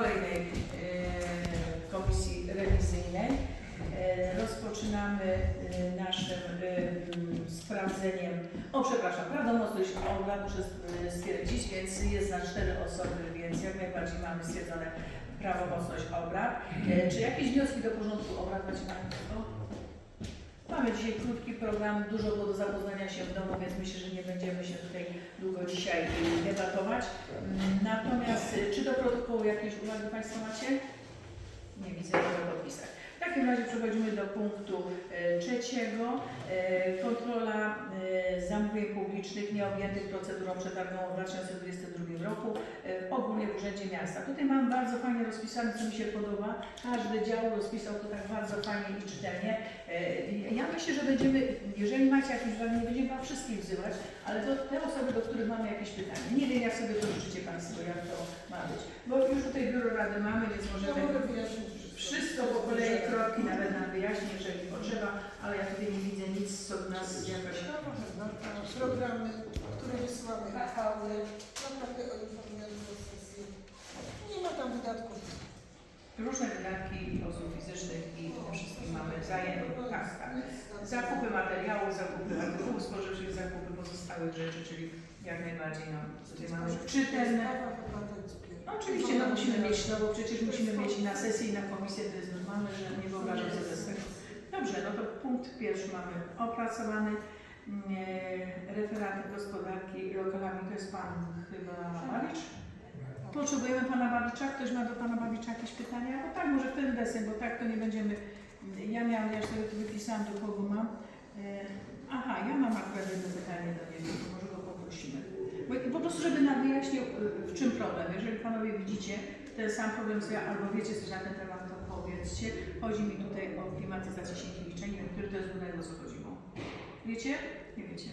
kolejnej e, komisji rewizyjnej. E, Rozpoczynamy e, naszym sprawdzeniem, o przepraszam, prawdomocność obrad muszę stwierdzić, więc jest na cztery osoby, więc jak najbardziej mamy stwierdzone prawomocność obrad. Czy jakieś wnioski do porządku obrad macie? Mamy dzisiaj krótki program, dużo było do zapoznania się w domu, więc myślę, że nie będziemy się tutaj długo dzisiaj debatować. Mm, Natomiast y, czy do protokołu jakieś uwagi Państwo macie? Nie widzę tego podpisać. W takim razie przechodzimy do punktu e, trzeciego. E, Kontrola e, zamówień publicznych nieobjętych procedurą przetargową w 2022 roku ogólnie w Urzędzie Miasta. Tutaj mam bardzo fajnie rozpisane, co mi się podoba. Każdy dział rozpisał to tak bardzo fajnie i czytelnie. Ja myślę, że będziemy, jeżeli macie jakieś uwagi, nie będziemy Wam wszystkich wzywać, ale to te osoby, do których mamy jakieś pytania. Nie wiem, jak sobie to życzycie Państwo, jak to ma być. Bo już tutaj biuro rady mamy, więc Ja możemy mogę wyjaśnić wszystko po kolei, kropki nawet nam wyjaśnię, jeżeli potrzeba, ale ja tutaj nie widzę nic, co nas jakoś... Wewnętrzna, programy, które wysyłamy uchwały, naprawdę o informując do sesji. Nie ma tam wydatków. Różne wydatki osób fizycznych tak, tak. Zakupy materiałów, zakupy artykułów spożywczych, zakupy pozostałych rzeczy, czyli jak najbardziej no, tutaj mamy czytelne. No, oczywiście no, musimy mieć, no bo przecież musimy mieć i na sesję i na komisję, to jest normalne, że nie wyobrażam sobie bez tego. Dobrze, no to punkt pierwszy mamy opracowany. Referat gospodarki lokalami to jest Pan chyba Balicz? Potrzebujemy Pana Balicza. Ktoś ma do Pana Balicza jakieś pytania? No tak, może w ten deseń, bo tak to nie będziemy. Ja miałam, ja sobie tu wypisałam do kogo mam. E, Aha, ja mam akurat jedno pytanie do niego, może go poprosimy. Bo, po prostu, żeby nam wyjaśnił, y, w czym problem. Jeżeli Panowie widzicie ten sam problem, co ja, albo wiecie coś na ten temat, to powiedzcie. Chodzi mi tutaj o klimatyzację Sienkiewicza. Nie który to jest głównego, o co chodziło. Wiecie? Nie wiecie.